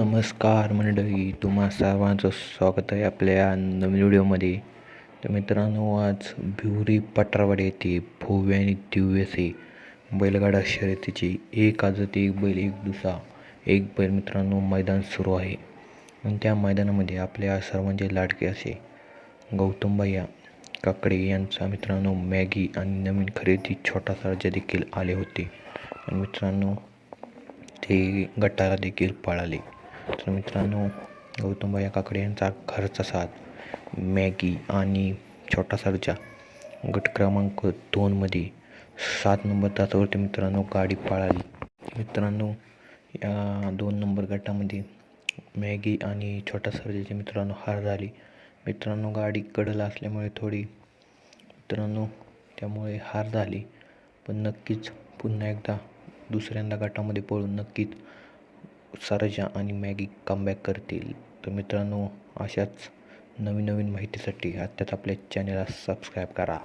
नमस्कार मंडळी तुम्हा सर्वांचं स्वागत आहे आपल्या नवीन व्हिडिओमध्ये. तर मित्रांनो आज भिवरी पटरावाडी येथे भव्य आणि दिव्य असे बैलगाडा शर्यतीची एक आजत एक बैल एक दुसरा एक बैल मित्रांनो मैदान सुरू आहे. आणि त्या मैदानामध्ये आपल्या सर्वांचे लाडके असे गौतम भैया काकडे यांचा मित्रांनो मॅगी आणि नवीन खरेदी छोटासा सर्जा देखील आले होते. आणि मित्रांनो ते गटाला देखील पळाले. तर मित्रांनो गौतमबाई काकडे यांचा घरचा साथ. मॅगी आणि छोटा सर्जा गट क्रमांक दोनमध्ये सात नंबर तासावरती मित्रांनो गाडी पळाली. मित्रांनो या दोन नंबर गटामध्ये मॅगी आणि छोटा सर्जाचे मित्रांनो हार झाली. मित्रांनो गाडी कडला असल्यामुळे थोडी मित्रांनो त्यामुळे हार झाली. पण नक्कीच पुन्हा एकदा दुसऱ्यांदा गटामध्ये पळून नक्कीच सारजा आणि मॅगी कमबॅक करतील. तर मित्रांनो अशाच नवीन नवीन माहितीसाठी आत्ताच आपल्या चॅनलला सबस्क्राईब करा.